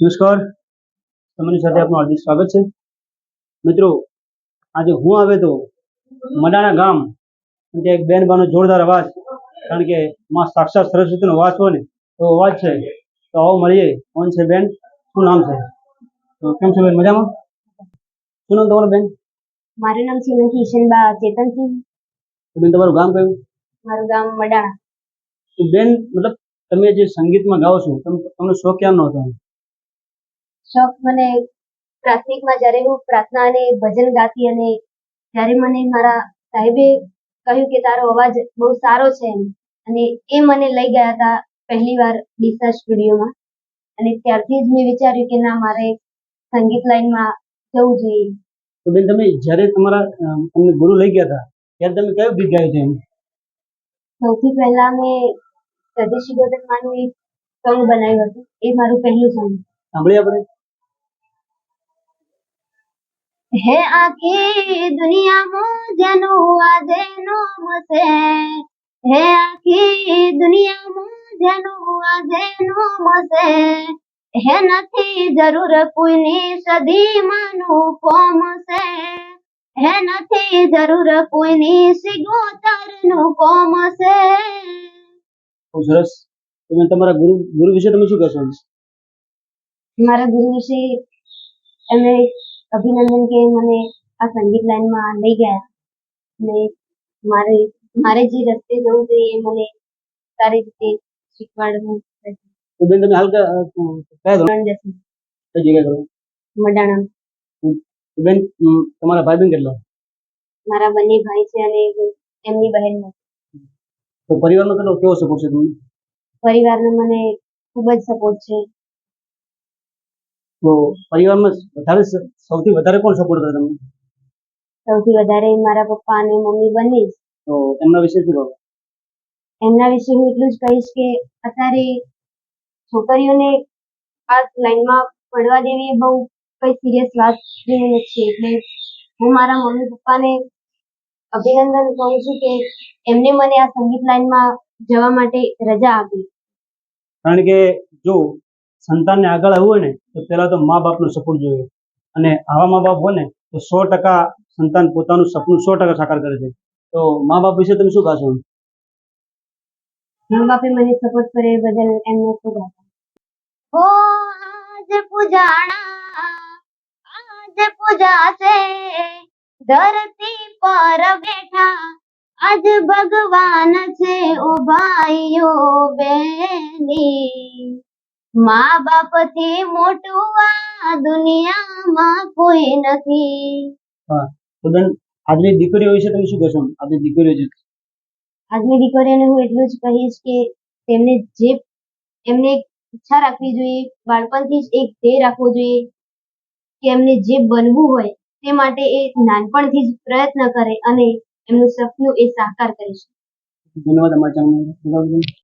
નમસ્કાર. તમારી સાથે આપનું હાર્દિક સ્વાગત છે. મિત્રો આજે હું આવે તો મડાના ગામ કે એક બેન બાનો જોરદાર અવાજ કારણ કે માં સાક્ષાત સરસ્વતીનો અવાજ હોય ને તો અવાજ છે. તો આવો મળીએ. કોણ છે બેન? શું નામ છે? તો કેમ છો બેન? મજામાં? શું નામ તમારું બેન? મારું નામ છે કિશનબા ચેતનસિંહ બેન તમારું ગામ કયું? મારું ગામ મડાણા. બેન મતલબ તમે જે સંગીતમાં ગાઓ છો તમ- તમને શોખ ક્યારનો હતો? શોખ મને પ્રાથમિકમાં જ્યારે હું પ્રાર્થના અને ભજન ગાતી અને ત્યારે મને મારા સાહેબે કહ્યું કે તારો અવાજ બહુ સારો છે એમ. અને એ મને લઈ ગયા હતા પહેલી વાર ડીસા સ્ટુડિયોમાં. અને ત્યારથી જ મેં વિચાર્યું કે ના મારે સંગીત લાઈનમાં જવું જોઈએ. તો બેન તમે જ્યારે તમારા તમને ગુરુ લઈ ગયા હતા ત્યારે તમે કયો ગીત ગાયું હતું સૌથી પહેલા મેં પ્રદેશી ગોદન માનું એક સોંગ બનાવ્યું હતું. એ મારું પહેલું સોંગ સાંભળીએ આપણે? હે આખી દુનિયામાં જેનું આજે નોમ છે. હે આખી દુનિયામાં જેનું આજે નોમ છે. હે નથી જરૂર કોઈની સદી માનું કોમ છે. હે નથી જરૂર કોઈની સિગોતરનું કોમ છે. બહુ સરસ. તમે તમારા ગુરુ ગુરુ વિશે તમે શું કહેશો? મારા ગુરુ વિશે એમને અભિનંદન કે મને આ સંગીત લાઈનમાં લઈ ગયા. અને મારે મારે જે રસ્તે જવું જોઈએ એ મને સારી રીતે શીખવાડવું તો બેન તમે હાલ કયા ધોરણ? કઈ જગ્યાએ ધોરણ મડાણા. તો બેન તમારા ભાઈ બેન કેટલા? મારા બંને ભાઈ છે અને એમની બહેન. તો પરિવારનો કેટલો કેવો સપોર્ટ છે તમને? પરિવારનો મને ખૂબ જ સપોર્ટ છે. તો પરિવારમાં વધારે સૌથી વધારે કોણ સપોર્ટ કરે તમને? સૌથી વધારે મારા પપ્પા અને મમ્મી બંને. જ તો એમના વિશે શું કહો? એમના વિશે હું એટલું જ કહીશ કે અત્યારે છોકરીઓને આ લાઈનમાં પડવા દેવી એ બહુ કઈ સિરિયસ વાત નથી. એટલે હું મારા મમ્મી પપ્પાને અભિનંદન કહું છું કે એમને મને આ સંગીત લાઈનમાં જવા માટે રજા આપી. કારણ કે જો સંતાનને આગળ આવવું હોય ને, તો પહેલાં તો મા બાપનો સપોર્ટ જોઈએ. અને આવા મા બાપ હોય ને, તો સો ટકા સંતાન પોતાનું સપનું સો ટકા સાકાર કરે છે. તો મા બાપ વિશે તમે શું કહેશો? આજ ધરતી પર બેઠા, આજ ભગવાન છે ઓ બેની. મા બાપથી મોટું આ દુનિયામાં કોઈ નથી. હા તો બેન આજની દીકરીઓ વિશે તમે શું કહેશો? આજની દીકરીઓ જે આજની દીકરીઓને હું એટલું જ કહીશ કે તેમને જે એમને એક ઈચ્છા રાખવી જોઈએ બાળપણથી જ એક ધ્યેય રાખવો જોઈએ કે એમને જે બનવું હોય તે માટે એ નાનપણથી જ પ્રયત્ન કરે અને એમનું સપનું એ સાકાર કરી શકે. ધન્યવાદ અમારા ચેનલ